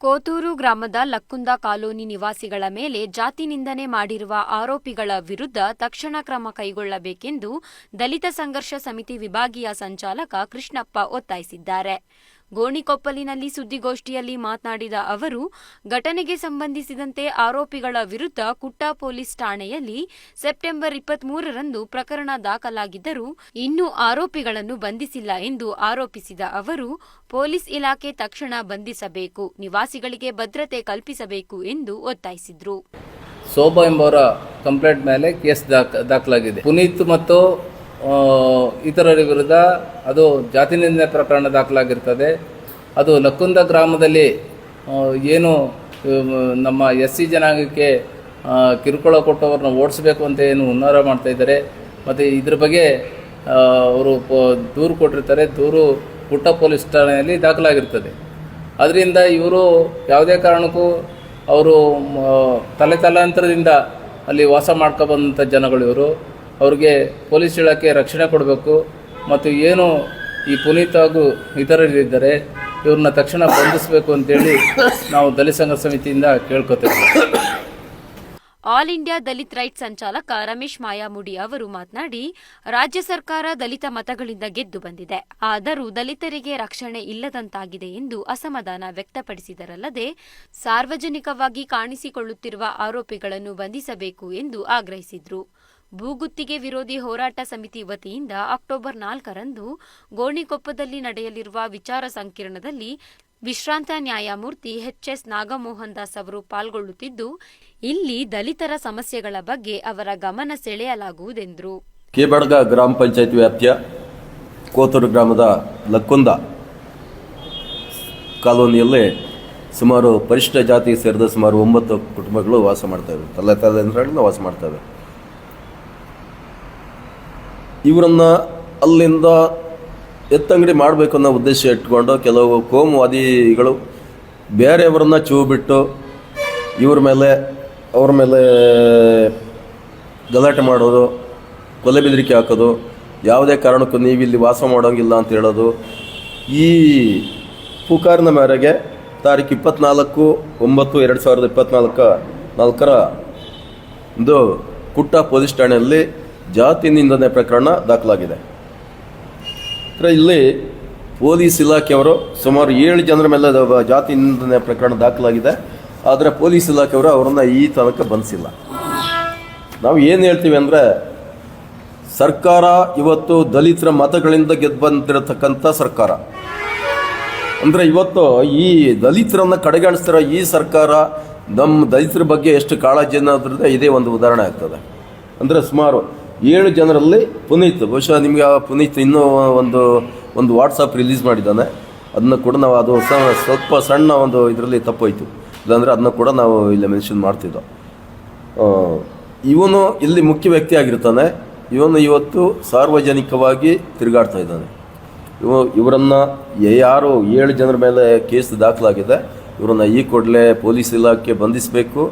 ಕೋತೂರು ಗ್ರಾಮದ ಲಕ್ಕುಂದ ಕಾಲೋನಿ ನಿವಾಸಿಗಳ ಮೇಲೆ ಜಾತಿ ನಿಂದನೆ ಮಾಡಿರುವ ಆರೋಪಿಗಳ ವಿರುದ್ಧ ತಕ್ಷಣ ಕ್ರಮ ಕೈಗೊಳ್ಳಬೇಕೆಂದು ದಲಿತ ಸಂಘರ್ಷ ಸಮಿತಿ ವಿಭಾಗೀಯ ಸಂಚಾಲಕ ಕೃಷ್ಣಪ್ಪ ಒತ್ತಾಯಿಸಿದ್ದಾರೆ. ಗೋಣಿಕೊಪ್ಪಲಿನಲ್ಲಿ ಸುದ್ದಿಗೋಷ್ಠಿಯಲ್ಲಿ ಮಾತನಾಡಿದ ಅವರು, ಘಟನೆಗೆ ಸಂಬಂಧಿಸಿದಂತೆ ಆರೋಪಿಗಳ ವಿರುದ್ಧ ಕುಟ್ಟಾ ಪೊಲೀಸ್ ಠಾಣೆಯಲ್ಲಿ ಸೆಪ್ಟೆಂಬರ್ ಇಪ್ಪತ್ಮೂರರಂದು ಪ್ರಕರಣ ದಾಖಲಾಗಿದ್ದರೂ ಇನ್ನೂ ಆರೋಪಿಗಳನ್ನು ಬಂಧಿಸಿಲ್ಲ ಎಂದು ಆರೋಪಿಸಿದ ಅವರು, ಪೊಲೀಸ್ ಇಲಾಖೆ ತಕ್ಷಣ ಬಂಧಿಸಬೇಕು, ನಿವಾಸಿಗಳಿಗೆ ಭದ್ರತೆ ಕಲ್ಪಿಸಬೇಕು ಎಂದು ಒತ್ತಾಯಿಸಿದರು. ಶೋಭಾ ಎಂಬವರ ಕಂಪ್ಲೇಂಟ್ ಮೇಲೆ ಕೇಸ್ ದಾಖ, ದಾಖಲಾಗಿದೆ. ಪುನೀತ್ ಮತ್ತು ಇತರರ ವಿರುದ್ಧ ಅದು ಜಾತಿ ನಿಂದನೆ ಪ್ರಕರಣ ದಾಖಲಾಗಿರ್ತದೆ. ಅದು ಲಕ್ಕುಂದ ಗ್ರಾಮದಲ್ಲಿ ಏನು ನಮ್ಮ ಎಸ್ ಸಿ ಜನಾಂಗಕ್ಕೆ ಕಿರುಕುಳ ಕೊಟ್ಟವ್ರನ್ನ ಓಡಿಸ್ಬೇಕು ಅಂತ ಏನು ಹುನ್ನಾರ ಮಾಡ್ತಾ ಇದ್ದಾರೆ. ಮತ್ತು ಇದ್ರ ಬಗ್ಗೆ ಅವರು ದೂರು ಕೊಟ್ಟಿರ್ತಾರೆ. ದೂರು ಪುಟ್ಟ ಪೊಲೀಸ್ ಠಾಣೆಯಲ್ಲಿ ದಾಖಲಾಗಿರ್ತದೆ. ಅದರಿಂದ ಇವರು ಯಾವುದೇ ಕಾರಣಕ್ಕೂ ಅವರು ತಲೆ ತಲಾಂತರದಿಂದ ಅಲ್ಲಿ ವಾಸ ಮಾಡ್ಕೊಬಂದಂಥ ಜನಗಳು ಇವರು. ಅವ್ರಿಗೆ ಪೊಲೀಸ್ ಇಲಾಖೆ ರಕ್ಷಣೆ ಕೊಡಬೇಕು ಮತ್ತು ಏನು ಈ ಪುನೀತ್ ಹಾಗೂ ಇತರರಿದ್ದಾರೆ ಇವ್ರನ್ನ ತಕ್ಷಣ ಬಂಧಿಸಬೇಕು ಅಂತೇಳಿ ನಾವು ದಲಿತ ಸಂಘ ಸಮಿತಿಯಿಂದ ಕೇಳ್ಕೊತೇವೆ. ಆಲ್ ಇಂಡಿಯಾ ದಲಿತ್ ರೈಟ್ ಸಂಚಾಲಕ ರಮೇಶ್ ಮಾಯಾಮುಡಿ ಅವರು ಮಾತನಾಡಿ, ರಾಜ್ಯ ಸರ್ಕಾರ ದಲಿತ ಮತಗಳಿಂದ ಗೆದ್ದು ಬಂದಿದೆ. ಆದರೂ ದಲಿತರಿಗೆ ರಕ್ಷಣೆ ಇಲ್ಲದಂತಾಗಿದೆ ಎಂದು ಅಸಮಾಧಾನ ವ್ಯಕ್ತಪಡಿಸಿದರಲ್ಲದೆ, ಸಾರ್ವಜನಿಕವಾಗಿ ಕಾಣಿಸಿಕೊಳ್ಳುತ್ತಿರುವ ಆರೋಪಿಗಳನ್ನು ಬಂಧಿಸಬೇಕು ಎಂದು ಆಗ್ರಹಿಸಿದರು. ಭೂಗುತ್ತಿಗೆ ವಿರೋಧಿ ಹೋರಾಟ ಸಮಿತಿ ವತಿಯಿಂದ ಅಕ್ಟೋಬರ್ ನಾಲ್ಕರಂದು ಗೋಣಿಕೊಪ್ಪದಲ್ಲಿ ನಡೆಯಲಿರುವ ವಿಚಾರ ಸಂಕಿರಣದಲ್ಲಿ ವಿಶ್ರಾಂತ ನ್ಯಾಯಮೂರ್ತಿ ಎಚ್ಎಸ್ ನಾಗಮೋಹನ್ ದಾಸ್ ಅವರು ಪಾಲ್ಗೊಳ್ಳುತ್ತಿದ್ದು, ಇಲ್ಲಿ ದಲಿತರ ಸಮಸ್ಯೆಗಳ ಬಗ್ಗೆ ಅವರ ಗಮನ ಸೆಳೆಯಲಾಗುವುದೆಂದರು. ಕೇಬಡ್ಗ ಗ್ರಾಮ ಪಂಚಾಯತ್ ವ್ಯಾಪ್ತಿಯ ಕೋತೂರು ಗ್ರಾಮದ ಲಕ್ಕುಂದ ಕಾಲೋನಿಯಲ್ಲಿ ಸುಮಾರು ಪರಿಶಿಷ್ಟ ಜಾತಿಗೆ ಸೇರಿದ ಸುಮಾರು ಒಂಬತ್ತು ಕುಟುಂಬಗಳು ವಾಸ ಮಾಡ್ತವೆ ತಲೆ ತಲೆಂದ್ರಗಳಿಂದ ವಾಸ ಮಾಡ್ತವೆ ಇವರನ್ನು ಅಲ್ಲಿಂದ ಎತ್ತಂಗಡಿ ಮಾಡಬೇಕು ಅನ್ನೋ ಉದ್ದೇಶ ಇಟ್ಕೊಂಡು ಕೆಲವು ಕೋಮುವಾದಿಗಳು ಬೇರೆಯವರನ್ನ ಚೂ ಬಿಟ್ಟು ಇವ್ರ ಮೇಲೆ, ಅವ್ರ ಮೇಲೆ ಗಲಾಟೆ ಮಾಡೋದು, ಕೊಲೆ ಬೆದರಿಕೆ ಹಾಕೋದು, ಯಾವುದೇ ಕಾರಣಕ್ಕೂ ನೀವು ಇಲ್ಲಿ ವಾಸ ಮಾಡೋಂಗಿಲ್ಲ ಅಂತ ಹೇಳೋದು. ಈ ಪುಕಾರಿನ ಮೇರೆಗೆ ತಾರೀಕು ಇಪ್ಪತ್ನಾಲ್ಕು ಒಂಬತ್ತು ಎರಡು ಸಾವಿರದ ಇಪ್ಪತ್ನಾಲ್ಕು ನಾಲ್ಕರ ಒಂದು ಕುಟ್ಟ ಪೊಲೀಸ್ ಠಾಣೆಯಲ್ಲಿ ಜಾತಿ ನಿಂದನೆ ಪ್ರಕರಣ ದಾಖಲಾಗಿದೆ. ಇಲ್ಲಿ ಪೊಲೀಸ್ ಇಲಾಖೆಯವರು ಸುಮಾರು ಏಳು ಜನರ ಮೇಲೆ ಜಾತಿ ನಿಂದನೆ ಪ್ರಕರಣ ದಾಖಲಾಗಿದೆ. ಆದರೆ ಪೊಲೀಸ್ ಇಲಾಖೆಯವರು ಅವರನ್ನು ಈ ತನಕ ಬಂಧಿಸಿಲ್ಲ. ನಾವು ಏನು ಹೇಳ್ತೀವಿ ಅಂದರೆ, ಸರ್ಕಾರ ಇವತ್ತು ದಲಿತರ ಮತಗಳಿಂದ ಗೆದ್ದು ಬಂದಿರತಕ್ಕಂಥ ಸರ್ಕಾರ. ಅಂದರೆ ಇವತ್ತು ಈ ದಲಿತರನ್ನ ಕಡೆಗಾಣಿಸ್ತಿರೋ ಈ ಸರ್ಕಾರ ನಮ್ಮ ದಲಿತರ ಬಗ್ಗೆ ಎಷ್ಟು ಕಾಳಜಿ ಅನ್ನೋದ್ರಿಂದ ಇದೇ ಒಂದು ಉದಾಹರಣೆ ಆಗ್ತದೆ. ಅಂದರೆ ಸುಮಾರು ಏಳು ಜನರಲ್ಲಿ ಪುನೀತ್. ಬಹುಶಃ ನಿಮಗೆ ಆ ಪುನೀತ್ ಇನ್ನೂ ಒಂದು ಒಂದು ವಾಟ್ಸಪ್ ರಿಲೀಸ್ ಮಾಡಿದ್ದಾನೆ. ಅದನ್ನ ಕೂಡ ನಾವು ಅದು ಸ್ವಲ್ಪ ಸಣ್ಣ ಒಂದು ಇದರಲ್ಲಿ ತಪ್ಪೋಯ್ತು. ಇಲ್ಲಾಂದರೆ ಅದನ್ನು ಕೂಡ ನಾವು ಇಲ್ಲಿ ಮೆನ್ಷನ್ ಮಾಡ್ತಿದ್ದೋ. ಇವನು ಇಲ್ಲಿ ಮುಖ್ಯ ವ್ಯಕ್ತಿ ಆಗಿರ್ತಾನೆ. ಇವನು ಇವತ್ತು ಸಾರ್ವಜನಿಕವಾಗಿ ತಿರುಗಾಡ್ತಾ ಇದ್ದಾನೆ. ಇವ, ಇವರನ್ನು ಯಾರು ಏಳು ಜನರ ಮೇಲೆ ಕೇಸ್ ದಾಖಲಾಗಿದೆ, ಇವರನ್ನು ಈ ಕೂಡಲೇ ಪೊಲೀಸ್ ಇಲಾಖೆ ಬಂಧಿಸಬೇಕು.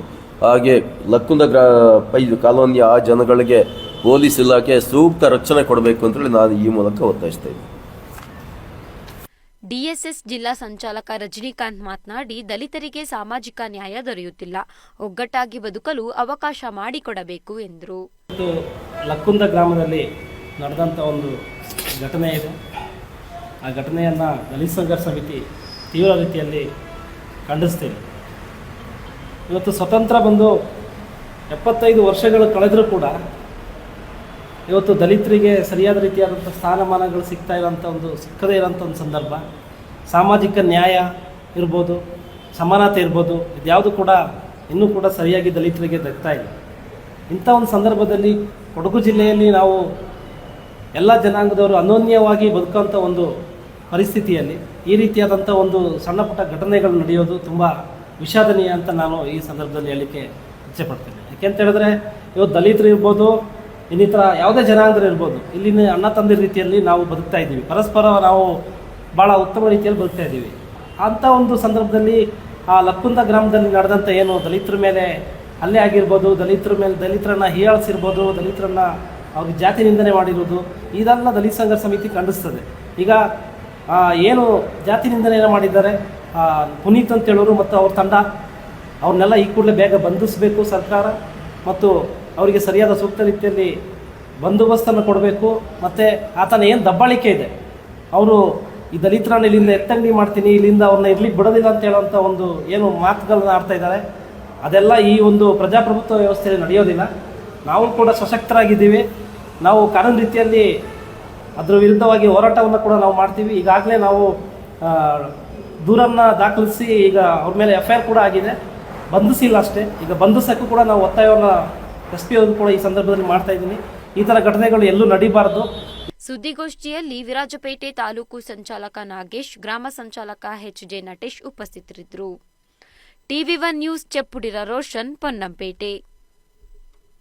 ಹಾಗೆ ಲಕ್ಕುಂದ ಗ್ರಾ, ಪೈ, ಕಾಲೋನಿಯ ಆ ಜನಗಳಿಗೆ ಪೊಲೀಸ್ ಇಲಾಖೆ ಸೂಕ್ತ ರಕ್ಷಣೆ ಕೊಡಬೇಕು ಅಂತೇಳಿ ನಾನು ಈ ಮೂಲಕ ಒತ್ತಾಯಿಸ್ತಾ ಇದ್ದೀನಿ. ಡಿಎಸ್ಎಸ್ ಜಿಲ್ಲಾ ಸಂಚಾಲಕ ರಜನಿಕಾಂತ್ ಮಾತನಾಡಿ ದಲಿತರಿಗೆ ಸಾಮಾಜಿಕ ನ್ಯಾಯ ದೊರೆಯುತ್ತಿಲ್ಲ. ಒಗ್ಗಟ್ಟಾಗಿ ಬದುಕಲು ಅವಕಾಶ ಮಾಡಿಕೊಡಬೇಕು ಎಂದರು. ಲಕ್ಕುಂದ ಗ್ರಾಮದಲ್ಲಿ ನಡೆದಂಥ ಒಂದು ಘಟನೆ ಇದೆ. ಆ ಘಟನೆಯನ್ನು ದಲಿತ ಸಂಘರ್ಷ ಸಮಿತಿ ತೀವ್ರ ರೀತಿಯಲ್ಲಿ ಖಂಡಿಸ್ತೇವೆ ಇವತ್ತು ಸ್ವತಂತ್ರ ಬಂದು ಎಪ್ಪತ್ತೈದು ವರ್ಷಗಳು ಕಳೆದರೂ ಕೂಡ ಇವತ್ತು ದಲಿತರಿಗೆ ಸರಿಯಾದ ರೀತಿಯಾದಂಥ ಸ್ಥಾನಮಾನಗಳು ಸಿಗ್ತಾ ಇರೋಂಥ ಒಂದು, ಸಿಕ್ಕದೇ ಇರೋಂಥ ಒಂದು ಸಂದರ್ಭ. ಸಾಮಾಜಿಕ ನ್ಯಾಯ ಇರ್ಬೋದು, ಸಮಾನತೆ ಇರ್ಬೋದು, ಇದ್ಯಾವುದು ಕೂಡ ಇನ್ನೂ ಕೂಡ ಸರಿಯಾಗಿ ದಲಿತರಿಗೆ ದಕ್ತಾ ಇಲ್ಲ. ಇಂಥ ಒಂದು ಸಂದರ್ಭದಲ್ಲಿ ಕೊಡಗು ಜಿಲ್ಲೆಯಲ್ಲಿ ನಾವು ಎಲ್ಲ ಜನಾಂಗದವರು ಅನೋನ್ಯವಾಗಿ ಬದುಕುವಂಥ ಒಂದು ಪರಿಸ್ಥಿತಿಯಲ್ಲಿ ಈ ರೀತಿಯಾದಂಥ ಒಂದು ಸಣ್ಣ ಪುಟ್ಟ ಘಟನೆಗಳು ನಡೆಯೋದು ತುಂಬ ವಿಷಾದನೀಯ ಅಂತ ನಾನು ಈ ಸಂದರ್ಭದಲ್ಲಿ ಹೇಳಲಿಕ್ಕೆ ಇಚ್ಛೆಪಡ್ತೇನೆ ಯಾಕೆಂತ ಹೇಳಿದ್ರೆ, ಇವತ್ತು ದಲಿತರು ಇರ್ಬೋದು ಇನ್ನಿತರ ಯಾವುದೇ ಜನಾಂಗದಲ್ಲಿ ಇರ್ಬೋದು, ಇಲ್ಲಿನ ಅಣ್ಣ ತಂದೆ ರೀತಿಯಲ್ಲಿ ನಾವು ಬದುಕ್ತಾ ಇದ್ದೀವಿ. ಪರಸ್ಪರ ನಾವು ಭಾಳ ಉತ್ತಮ ರೀತಿಯಲ್ಲಿ ಬದುಕ್ತಾ ಇದ್ದೀವಿ. ಅಂಥ ಒಂದು ಸಂದರ್ಭದಲ್ಲಿ ಆ ಲಕ್ಕುಂದ ಗ್ರಾಮದಲ್ಲಿ ನಡೆದಂಥ ಏನು ದಲಿತರ ಮೇಲೆ ಅಲ್ಲೇ ಆಗಿರ್ಬೋದು, ದಲಿತರ ಮೇಲೆ ದಲಿತರನ್ನ ಹೀಯಾಳಿಸಿರ್ಬೋದು, ದಲಿತರನ್ನ ಅವ್ರಿಗೆ ಜಾತಿ ನಿಂದನೆ ಮಾಡಿರೋದು, ಇದೆಲ್ಲ ದಲಿತ ಸಂಘರ್ಷ ಸಮಿತಿ ಖಂಡಿಸ್ತದೆ. ಈಗ ಏನು ಜಾತಿ ನಿಂದನೆಯನ್ನು ಮಾಡಿದ್ದಾರೆ ಪುನೀತ್ ಅಂತ ಹೇಳೋರು ಮತ್ತು ಅವ್ರ ತಂಡ, ಅವ್ರನ್ನೆಲ್ಲ ಈ ಕೂಡಲೇ ಬೇಗ ಬಂಧಿಸಬೇಕು ಸರ್ಕಾರ ಮತ್ತು ಅವರಿಗೆ ಸರಿಯಾದ ಸೂಕ್ತ ರೀತಿಯಲ್ಲಿ ಬಂದೋಬಸ್ತನ್ನು ಕೊಡಬೇಕು. ಮತ್ತು ಆತನ ಏನು ದಬ್ಬಾಳಿಕೆ ಇದೆ? ಅವರು ಈ ದಲಿತರನ್ನು ಇಲ್ಲಿಂದ ಎತ್ತಂಗಡಿ ಮಾಡ್ತೀನಿ, ಇಲ್ಲಿಂದ ಅವ್ರನ್ನ ಇರ್ಲಿಕ್ಕೆ ಬಿಡೋದಿಲ್ಲ ಅಂತ ಹೇಳುವಂಥ ಒಂದು ಏನು ಮಾತುಗಳನ್ನ ಆಡ್ತಾ ಇದ್ದಾರೆ. ಅದೆಲ್ಲ ಈ ಒಂದು ಪ್ರಜಾಪ್ರಭುತ್ವ ವ್ಯವಸ್ಥೆಯಲ್ಲಿ ನಡೆಯೋದಿಲ್ಲ. ನಾವು ಕೂಡ ಸಶಕ್ತರಾಗಿದ್ದೀವಿ. ನಾವು ಕಾನೂನು ರೀತಿಯಲ್ಲಿ ಅದರ ವಿರುದ್ಧವಾಗಿ ಹೋರಾಟವನ್ನು ಕೂಡ ನಾವು ಮಾಡ್ತೀವಿ. ಈಗಾಗಲೇ ನಾವು ದೂರನ್ನು ದಾಖಲಿಸಿ ಈಗ ಅವ್ರ ಮೇಲೆ ಎಫ್ ಐ ಆರ್ ಕೂಡ ಆಗಿದೆ. ಬಂಧಿಸಿಲ್ಲ ಅಷ್ಟೇ. ಈಗ ಬಂಧಿಸೋಕ್ಕೂ ಕೂಡ ನಾವು ಒತ್ತಾಯವನ್ನು ಎಸ್ ಪಿ ಅವರು ಕೂಡ ಈ ಸಂದರ್ಭದಲ್ಲಿ ಮಾಡ್ತಾ ಇದ್ದೀನಿ. ಈ ಥರ ಘಟನೆಗಳು ಎಲ್ಲೂ ನಡೀಬಾರದು. ಸುದ್ದಿಗೋಷ್ಠಿಯಲ್ಲಿ ವಿರಾಜಪೇಟೆ ತಾಲೂಕು ಸಂಚಾಲಕ ನಾಗೇಶ್, ಗ್ರಾಮ ಸಂಚಾಲಕ ಎಚ್ ಜೆ ನಟೇಶ್ ಉಪಸ್ಥಿತರಿದ್ದರು. TV one news Cheppudira Roshan Ponnampet.